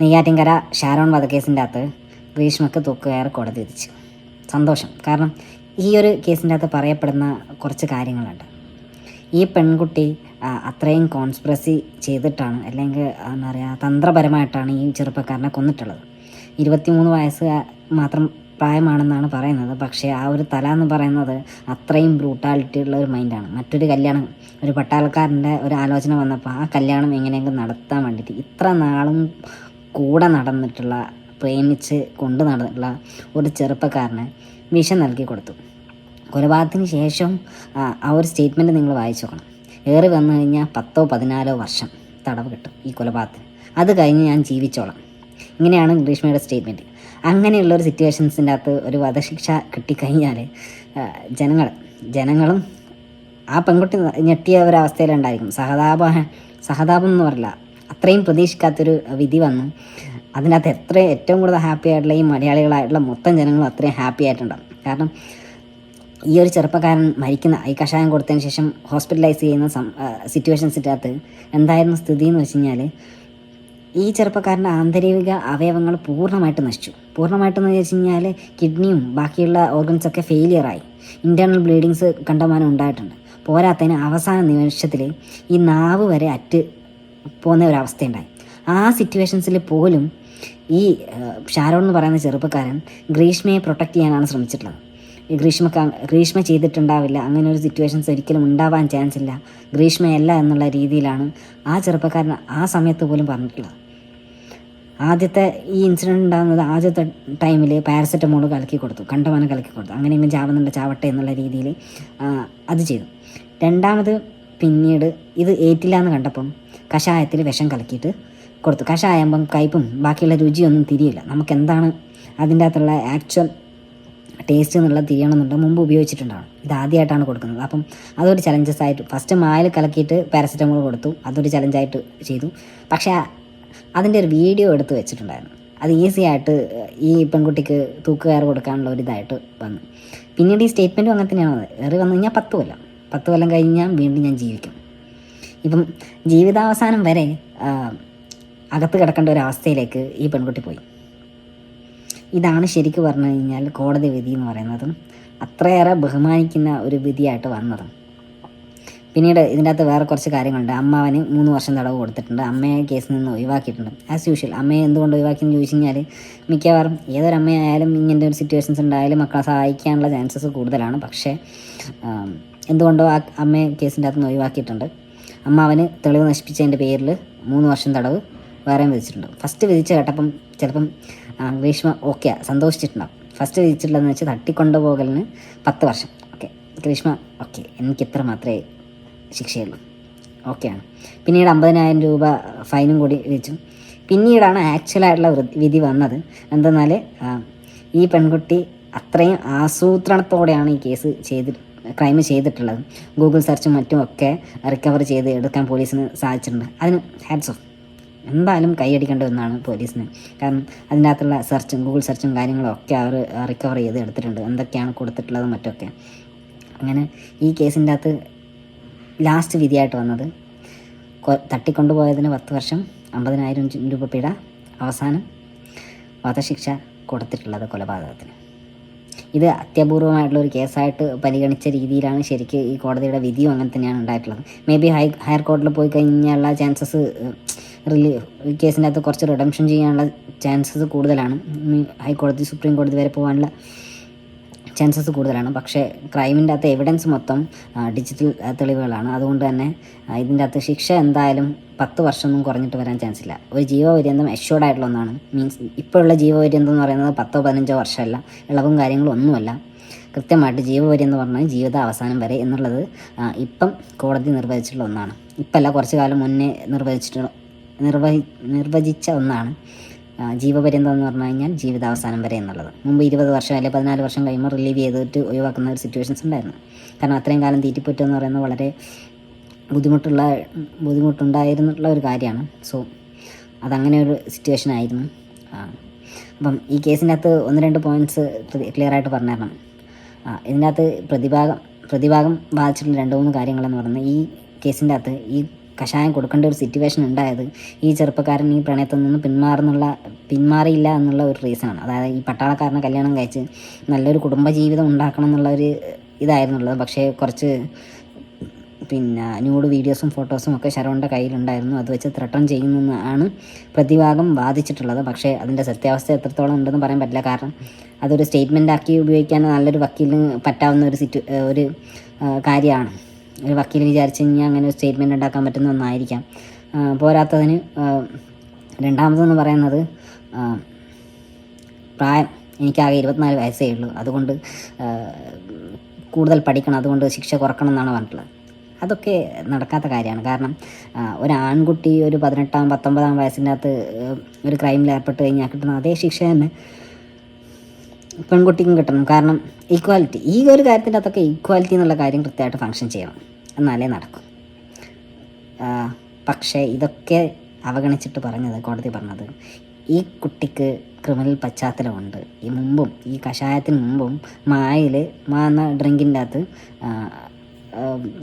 നെയ്യാറ്റിൻകര ഷാരോൺ വധക്കേസിന്റെ അകത്ത് ഗ്രീഷ്മക്ക് തൂക്കുകയർ കോടതി വിധിച്ചു. സന്തോഷം. കാരണം ഈ ഒരു കേസിന്റെ അകത്ത് പറയപ്പെടുന്ന കുറച്ച് കാര്യങ്ങളുണ്ട്. ഈ പെൺകുട്ടി അത്രയും കോൺസ്പ്രസി ചെയ്തിട്ടാണ് അല്ലെങ്കിൽ എന്താ പറയുക തന്ത്രപരമായിട്ടാണ് ഈ ചെറുപ്പക്കാരനെ കൊന്നിട്ടുള്ളത്. ഇരുപത്തിമൂന്ന് വയസ്സ് മാത്രം പ്രായമാണെന്നാണ് പറയുന്നത്. പക്ഷേ ആ ഒരു തല എന്ന് പറയുന്നത് അത്രയും ബ്രൂട്ടാലിറ്റി ഉള്ള ഒരു മൈൻഡാണ്. മറ്റൊരു കല്യാണം ഒരു പട്ടാളക്കാരന്റെ ഒരു ആലോചന വന്നപ്പോൾ ആ കല്യാണം എങ്ങനെയെങ്കിലും നടത്താൻ വേണ്ടിയിട്ട് ഇത്ര നാളും കൂടെ നടന്നിട്ടുള്ള പ്രേമിച്ച് കൊണ്ടു നടന്നിട്ടുള്ള ഒരു ചെറുപ്പക്കാരന് വിഷം നൽകി കൊടുത്തു. കൊലപാതകത്തിന് ശേഷം ആ, ഒരു സ്റ്റേറ്റ്മെന്റ് നിങ്ങൾ വായിച്ചു നോക്കണം. ഏറി വന്നു കഴിഞ്ഞാൽ പത്തോ പതിനാലോ വർഷം തടവ് കിട്ടും ഈ കൊലപാതകത്തിന്. അത് കഴിഞ്ഞ് ഞാൻ ജീവിച്ചോളാം. ഇങ്ങനെയാണ് ഗ്രീഷ്മയുടെ സ്റ്റേറ്റ്മെന്റ് അങ്ങനെയുള്ള ഒരു സിറ്റുവേഷൻസിന്റെ അകത്ത് ഒരു വധശിക്ഷ കിട്ടിക്കഴിഞ്ഞാൽ ജനങ്ങൾ ജനങ്ങളും ആ പെൺകുട്ടി ഞെട്ടിയ ഒരവസ്ഥയിലുണ്ടായിരിക്കും സഹതാപ സഹതാപം എന്ന് പറയില്ല. അത്രയും പ്രതീക്ഷിക്കാത്തൊരു വിധി വന്നു. അതിനകത്ത് എത്ര ഏറ്റവും കൂടുതൽ ഹാപ്പി ആയിട്ടുള്ള ഈ മലയാളികളായിട്ടുള്ള മൊത്തം ജനങ്ങളും അത്രയും ഹാപ്പി ആയിട്ടുണ്ടാവും കാരണം ഈ ഒരു ചെറുപ്പക്കാരൻ മരിക്കുന്ന ഈ കഷായം കൊടുത്തതിന് ശേഷം ഹോസ്പിറ്റലൈസ് ചെയ്യുന്ന സം സിറ്റുവേഷൻസിന്റെ എന്തായിരുന്നു സ്ഥിതി എന്ന് വെച്ച് കഴിഞ്ഞാൽ ഈ ചെറുപ്പക്കാരന്റെ ആന്തരിക അവയവങ്ങൾ പൂർണമായിട്ട് നശിച്ചു. പൂർണമായിട്ടെന്ന് വെച്ച് കഴിഞ്ഞാൽ കിഡ്നിയും ബാക്കിയുള്ള ഓർഗൻസൊക്കെ ഫെയിലിയറായി ഇന്റേർണൽ ബ്ലീഡിങ്സ് കണ്ടമാനം ഉണ്ടായിട്ടുണ്ട്. പോരാത്തതിന് അവസാന നിമിഷത്തിൽ ഈ നാവ് വരെ അറ്റ് പോകുന്ന ഒരവസ്ഥയുണ്ടായി ആ സിറ്റുവേഷൻസിൽ പോലും ഈ ഷാരോൺ എന്ന് പറയുന്ന ചെറുപ്പക്കാരൻ ഗ്രീഷ്മയെ പ്രൊട്ടക്റ്റ് ചെയ്യാനാണ് ശ്രമിച്ചിട്ടുള്ളത്. ഈ ഗ്രീഷ്മക്ക് ഗ്രീഷ്മ ചെയ്തിട്ടുണ്ടാവില്ല അങ്ങനെ ഒരു സിറ്റുവേഷൻസ് ഒരിക്കലും ഉണ്ടാവാൻ ചാൻസ് ഇല്ല. ഗ്രീഷ്മയല്ല എന്നുള്ള രീതിയിലാണ് ആ ചെറുപ്പക്കാരൻ ആ സമയത്ത് പോലും പറഞ്ഞിട്ടുള്ളത്. ആദ്യത്തെ ഈ ഇൻസിഡന്റ് ഉണ്ടാകുന്നത് ആദ്യത്തെ ടൈമിൽ പാരസെറ്റമോൾ കലക്കി കൊടുത്തു കണ്ടമാനം കലക്കി കൊടുത്തു. അങ്ങനെ അങ്ങനെയെങ്കിലും ചാവുന്നുണ്ട് ചാവട്ടെ എന്നുള്ള രീതിയിൽ അത് ചെയ്തു. രണ്ടാമത് പിന്നീട് ഇത് ഏറ്റില്ല എന്ന് കണ്ടപ്പം കഷായത്തിൽ വിഷം കലക്കിയിട്ട് കൊടുത്തു. കഷായമ്പം കയ്പും ബാക്കിയുള്ള രുചിയൊന്നും തിരിയില്ല. നമുക്ക് എന്താണ് അതിന്റെ അകത്തുള്ള ആക്ച്വൽ ടേസ്റ്റ് എന്നുള്ളത് തിരിയണമെന്നുണ്ട് മുമ്പ് ഉപയോഗിച്ചിട്ടുണ്ടാവും ഇത് ആദ്യമായിട്ടാണ് കൊടുക്കുന്നത്. അപ്പം അതൊരു ചലഞ്ചസ് ആയിട്ട് ഫസ്റ്റ് മായൽ കലക്കിയിട്ട് പാരസെറ്റമോൾ കൊടുത്തു. അതൊരു ചലഞ്ചായിട്ട് ചെയ്തു. പക്ഷേ അതിന്റെ ഒരു വീഡിയോ എടുത്ത് വെച്ചിട്ടുണ്ടായിരുന്നു. അത് ഈസി ആയിട്ട് ഈ പെൺകുട്ടിക്ക് തൂക്കുകയർ കൊടുക്കാനുള്ള ഒരു ഇതായിട്ട് വന്നു. പിന്നീട് ഈ സ്റ്റേറ്റ്മെന്റും അങ്ങനെ തന്നെയാണ്. ഏറി വന്നു കഴിഞ്ഞാൽ പത്ത് കൊല്ലം. പത്ത് കൊല്ലം കഴിഞ്ഞാൽ വീണ്ടും ഞാൻ ജീവിക്കും. ഇപ്പം ജീവിതാവസാനം വരെ അകത്ത് കിടക്കേണ്ട ഒരു അവസ്ഥയിലേക്ക് ഈ പെൺകുട്ടി പോയി. ഇതാണ് ശരിക്കും പറഞ്ഞു കഴിഞ്ഞാൽ കോടതി വിധി എന്ന് പറയുന്നതും അത്രയേറെ ബഹുമാനിക്കുന്ന ഒരു വിധിയായിട്ട് വന്നതും. പിന്നീട് ഇതിന്റെ അകത്ത് വേറെ കുറച്ച് കാര്യങ്ങളുണ്ട്. അമ്മാവന് മൂന്ന് വർഷം തടവ് കൊടുത്തിട്ടുണ്ട്. അമ്മയെ കേസിൽ നിന്ന് ഒഴിവാക്കിയിട്ടുണ്ട്. ആസ് യൂഷ്വൽ അമ്മയെ എന്തുകൊണ്ട് ഒഴിവാക്കിയെന്ന് ചോദിച്ചു കഴിഞ്ഞാൽ മിക്കവാറും ഏതൊരമ്മയായാലും ഇങ്ങനത്തെ ഒരു സിറ്റുവേഷൻസ് ഉണ്ടായാലും മക്കളെ സഹായിക്കാനുള്ള ചാൻസസ് കൂടുതലാണ്. പക്ഷേ എന്തുകൊണ്ടോ ആ അമ്മയെ കേസിന്റെ അകത്ത് നിന്ന് ഒഴിവാക്കിയിട്ടുണ്ട്. അമ്മാവന് തെളിവ് നശിപ്പിച്ചതിന്റെ പേരിൽ മൂന്ന് വർഷം തടവ് വേറെയും വിധിച്ചിട്ടുണ്ട്. ഫസ്റ്റ് വിധിച്ച് കേട്ടപ്പം ചിലപ്പം ഗ്രീഷ്മ ഓക്കെ സന്തോഷിച്ചിട്ടുണ്ടാവും. ഫസ്റ്റ് വിധിച്ചിട്ടുള്ളതെന്ന് വെച്ചാൽ തട്ടിക്കൊണ്ടുപോകലിന് പത്ത് വർഷം. ഓക്കെ ഗ്രീഷ്മ ഓക്കെ എനിക്ക് ഇത്ര മാത്രമേ ശിക്ഷയുള്ളൂ. ഓക്കെയാണ് പിന്നീട് അമ്പതിനായിരം രൂപ ഫൈനും കൂടി വിധിച്ചു. പിന്നീടാണ് ആക്ച്വലായിട്ടുള്ള വിധി വന്നത്. എന്തെന്നാൽ ഈ പെൺകുട്ടി അത്രയും ആസൂത്രണത്തോടെയാണ് ഈ കേസ് ചെയ്ത് ക്രൈം ചെയ്തിട്ടുള്ളത്. ഗൂഗിൾ സെർച്ചും മറ്റും ഒക്കെ റിക്കവർ ചെയ്ത് എടുക്കാൻ പോലീസിന് സാധിച്ചിട്ടുണ്ട്. അതിന് ഹാറ്റ്സ് ഓഫ് എന്തായാലും കൈയടിക്കേണ്ട ഒന്നാണ് പോലീസിന് കാരണം അതിന്റെ അകത്തുള്ള സെർച്ചും ഗൂഗിൾ സെർച്ചും കാര്യങ്ങളും ഒക്കെ അവർ റിക്കവർ ചെയ്ത് എടുത്തിട്ടുണ്ട്. എന്തൊക്കെയാണ് കൊടുത്തിട്ടുള്ളത് മറ്റൊക്കെ അങ്ങനെ ഈ കേസിന്റെ അകത്ത് ലാസ്റ്റ് വിധിയായിട്ട് വന്നത് തട്ടിക്കൊണ്ടുപോയതിന് പത്ത് വർഷം അമ്പതിനായിരം രൂപ പിഴ അവസാനം വധശിക്ഷ കൊടുത്തിട്ടുള്ളത് കൊലപാതകത്തിന്. ഇത് അത്യപൂർവമായിട്ടുള്ള ഒരു കേസായിട്ട് പരിഗണിച്ച രീതിയിലാണ് ശരിക്കും ഈ കോടതിയുടെ വിധിയും അങ്ങനെ തന്നെയാണ് ഉണ്ടായിട്ടുള്ളത്. മേ ബി ഹൈ ഹയർ കോടതിയിൽ പോയി കഴിഞ്ഞാലുള്ള ചാൻസസ് റിലീ കേസിന്റെ അകത്ത് കുറച്ച് റിഡംഷൻ ചെയ്യാനുള്ള ചാൻസസ് കൂടുതലാണ്. ഹൈക്കോടതി സുപ്രീം കോടതി വരെ പോകാനുള്ള ചാൻസസ് കൂടുതലാണ്. പക്ഷേ ക്രൈമിന്റെ അകത്ത് എവിഡൻസ് മൊത്തം ഡിജിറ്റൽ തെളിവുകളാണ്. അതുകൊണ്ട് തന്നെ ഇതിന്റെ അകത്ത് ശിക്ഷ എന്തായാലും പത്ത് വർഷമൊന്നും കുറഞ്ഞിട്ട് വരാൻ ചാൻസ് ഇല്ല. ഒരു ജീവപര്യന്തം എഷ്യൂർഡ് ആയിട്ടുള്ള ഒന്നാണ്. മീൻസ് ഇപ്പോഴുള്ള ജീവപര്യന്തം എന്ന് പറയുന്നത് പത്തോ പതിനഞ്ചോ വർഷമല്ല. ഇളവും കാര്യങ്ങളും ഒന്നുമല്ല. കൃത്യമായിട്ട് ജീവപര്യം എന്ന് പറഞ്ഞാൽ ജീവിത അവസാനം വരെ എന്നുള്ളത് ഇപ്പം കോടതി നിർവഹിച്ചിട്ടുള്ള ഒന്നാണ്. ഇപ്പമല്ല കുറച്ച് കാലം മുന്നേ നിർവചിച്ചിട്ടുള്ള നിർവഹി നിർവചിച്ച ഒന്നാണ്. ജീവപര്യന്തം എന്ന് പറഞ്ഞു കഴിഞ്ഞാൽ ജീവിതാവസാനം വരെ എന്നുള്ളത്. മുമ്പ് ഇരുപത് വർഷം അല്ലെങ്കിൽ പതിനാല് വർഷം കഴിയുമ്പോൾ റിലീവ് ചെയ്തിട്ട് ഒഴിവാക്കുന്ന ഒരു സിറ്റുവേഷൻസ് ഉണ്ടായിരുന്നു. കാരണം അത്രയും കാലം തീറ്റിപ്പറ്റ എന്ന് പറയുന്നത് വളരെ ബുദ്ധിമുട്ടുള്ള ബുദ്ധിമുട്ടുണ്ടായിരുന്നുള്ള ഒരു കാര്യമാണ്. സോ അതങ്ങനെ ഒരു സിറ്റുവേഷൻ ആയിരുന്നു. അപ്പം ഈ കേസിന്റെ അകത്ത് ഒന്ന് രണ്ട് പോയിന്റ്സ് ക്ലിയർ ആയിട്ട് പറഞ്ഞിരണം. അകത്ത് പ്രതിഭാഗം പ്രതിഭാഗം ബാധിച്ചിട്ടുള്ള രണ്ട് മൂന്ന് കാര്യങ്ങളെന്ന് പറയുന്നത് ഈ കേസിന്റെ അകത്ത് ഈ കഷായം കൊടുക്കേണ്ട ഒരു സിറ്റുവേഷൻ ഉണ്ടായത് ഈ ചെറുപ്പക്കാരൻ ഈ പ്രണയത്തിൽ നിന്ന് പിന്മാറുന്നുള്ള പിന്മാറിയില്ല എന്നുള്ള ഒരു റീസണാണ് അതായത് ഈ പട്ടാളക്കാരനെ കല്യാണം കഴിച്ച് നല്ലൊരു കുടുംബജീവിതം ഉണ്ടാക്കണം എന്നുള്ള ഒരു ഇതായിരുന്നുള്ളത്. പക്ഷേ കുറച്ച് പിന്നെ ന്യൂഡ് വീഡിയോസും ഫോട്ടോസും ഒക്കെ ശരവണിന്റെ കയ്യിലുണ്ടായിരുന്നു. അത് വെച്ച് ത്രട്ടൺ ചെയ്യുന്നതാണ് പ്രതിഭാഗം വാദിച്ചിട്ടുള്ളത്. പക്ഷേ അതിന്റെ സത്യാവസ്ഥ എത്രത്തോളം ഉണ്ടെന്ന് പറയാൻ പറ്റില്ല. കാരണം അതൊരു സ്റ്റേറ്റ്മെന്റ് ആക്കി ഉപയോഗിക്കാൻ നല്ലൊരു വക്കീലിന് പറ്റാവുന്ന ഒരു സിറ്റു ഒരു കാര്യമാണ്. ഒരു വക്കീൽ വിചാരിച്ചു കഴിഞ്ഞാൽ അങ്ങനെ ഒരു സ്റ്റേറ്റ്മെന്റ് ഉണ്ടാക്കാൻ പറ്റുന്ന ഒന്നായിരിക്കാം. പോരാത്തതിന് രണ്ടാമതെന്ന് പറയുന്നത് പ്രായം എനിക്കാകെ ഇരുപത്തിനാല് വയസ്സേ ഉള്ളൂ. അതുകൊണ്ട് കൂടുതൽ പഠിക്കണം. അതുകൊണ്ട് ശിക്ഷ കുറക്കണം എന്നാണ് പറഞ്ഞിട്ടുള്ളത്. അതൊക്കെ നടക്കാത്ത കാര്യമാണ്. കാരണം ഒരു ആൺകുട്ടി ഒരു പതിനെട്ടാം പത്തൊമ്പതാം വയസ്സിന്റെ അകത്ത് ഒരു ക്രൈമിൽ ഏർപ്പെട്ട് കഴിഞ്ഞാൽ കിട്ടുന്ന അതേ ശിക്ഷ തന്നെ പെൺകുട്ടിക്കും കിട്ടണം. കാരണം ഈക്വാലിറ്റി ഈ ഒരു കാര്യത്തിന്റെ അകത്തൊക്കെ ഈക്വാലിറ്റി എന്നുള്ള കാര്യം കൃത്യമായിട്ട് ഫങ്ഷൻ ചെയ്യണം. എന്നാലേ നടക്കും. പക്ഷേ ഇതൊക്കെ അവഗണിച്ചിട്ട് പറഞ്ഞത് കോടതി പറഞ്ഞത് ഈ കുട്ടിക്ക് ക്രിമിനൽ പശ്ചാത്തലമുണ്ട്. ഈ മുമ്പും ഈ കഷായത്തിന് മുമ്പും മായിൽ മാന്ന ഡ്രിങ്കിന്റെ അകത്ത്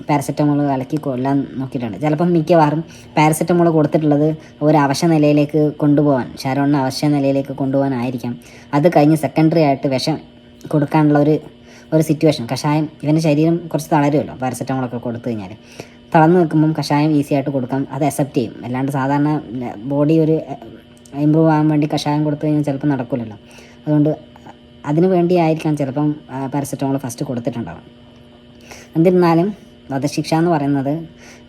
പാരസെറ്റമോൾ കലക്കി കൊല്ലാൻ നോക്കിയിട്ടുണ്ട്. ചിലപ്പം മിക്കവാറും പാരസെറ്റമോൾ കൊടുത്തിട്ടുള്ളത് ഒരു അവശ നിലയിലേക്ക് കൊണ്ടുപോകാൻ ഷാരോണിന് അവശ നിലയിലേക്ക് കൊണ്ടുപോകാനായിരിക്കാം അത് കഴിഞ്ഞ് സെക്കൻഡറി ആയിട്ട് വിഷം കൊടുക്കാനുള്ള ഒരു ഒരു സിറ്റുവേഷൻ കഷായം ഇവന്റെ ശരീരം കുറച്ച് തളരുമല്ലോ പാരസെറ്റമോളൊക്കെ കൊടുത്തു കഴിഞ്ഞാൽ തളർന്നു നിൽക്കുമ്പം കഷായം ഈസി ആയിട്ട് കൊടുക്കാം അത് അക്സെപ്റ്റ് ചെയ്യും. അല്ലാണ്ട് സാധാരണ ബോഡി ഒരു ഇമ്പ്രൂവ് ആകാൻ വേണ്ടി കഷായം കൊടുത്തു കഴിഞ്ഞാൽ ചിലപ്പോൾ നടക്കില്ലല്ലോ അതുകൊണ്ട് അതിനു വേണ്ടിയായിരിക്കാം ചിലപ്പം പാരസെറ്റമോൾ ഫസ്റ്റ് കൊടുത്തിട്ടുണ്ടാവും എന്നിരുന്നാലും വധശിക്ഷ എന്ന് പറയുന്നത്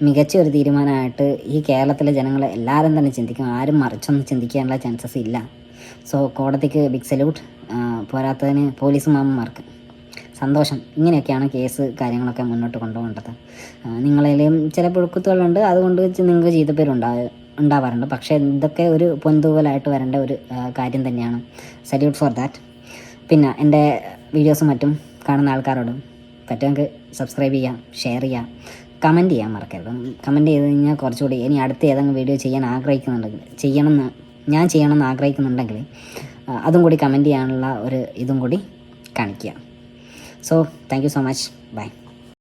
മികച്ച ഒരു തീരുമാനമായിട്ട് ഈ കേരളത്തിലെ ജനങ്ങൾ എല്ലാവരും തന്നെ ചിന്തിക്കും. ആരും മറിച്ചൊന്നും ചിന്തിക്കാനുള്ള ചാൻസസ് ഇല്ല. സോ കോടതിക്ക് ബിഗ് സല്യൂട്ട് പോരാത്തതിന് പോലീസ് മാമന്മാർക്ക് സന്തോഷം. ഇങ്ങനെയൊക്കെയാണ് കേസ് കാര്യങ്ങളൊക്കെ മുന്നോട്ട് കൊണ്ടുപോകേണ്ടത്. നിങ്ങളേലും ചില പുഴുക്കുത്തുകളുണ്ട്. അതുകൊണ്ട് നിങ്ങൾക്ക് ചീത്തപ്പേരുണ്ടാ ഉണ്ടാവാറുണ്ട്. പക്ഷേ ഇതൊക്കെ ഒരു പൊന്തൂവലായിട്ട് വരേണ്ട ഒരു കാര്യം തന്നെയാണ്. സല്യൂട്ട് ഫോർ ദാറ്റ് പിന്നെ എന്റെ വീഡിയോസും മറ്റും കാണുന്ന ആൾക്കാരോടും പറ്റുമെങ്കിൽ സബ്സ്ക്രൈബ് ചെയ്യാം ഷെയർ ചെയ്യാം കമന്റ് ചെയ്യാൻ മറക്കരുത്. കമന്റ് ചെയ്ത് കഴിഞ്ഞാൽ കുറച്ചുകൂടി ഇനി അടുത്ത ഏതെങ്കിലും വീഡിയോ ചെയ്യാൻ ആഗ്രഹിക്കുന്നുണ്ടെങ്കിൽ ചെയ്യണമെന്ന് ഞാൻ ചെയ്യണമെന്ന് ആഗ്രഹിക്കുന്നുണ്ടെങ്കിൽ അതും കൂടി കമന്റ് ചെയ്യാനുള്ള ഒരു ഇതും കൂടി കാണിക്കുക. So thank you so much bye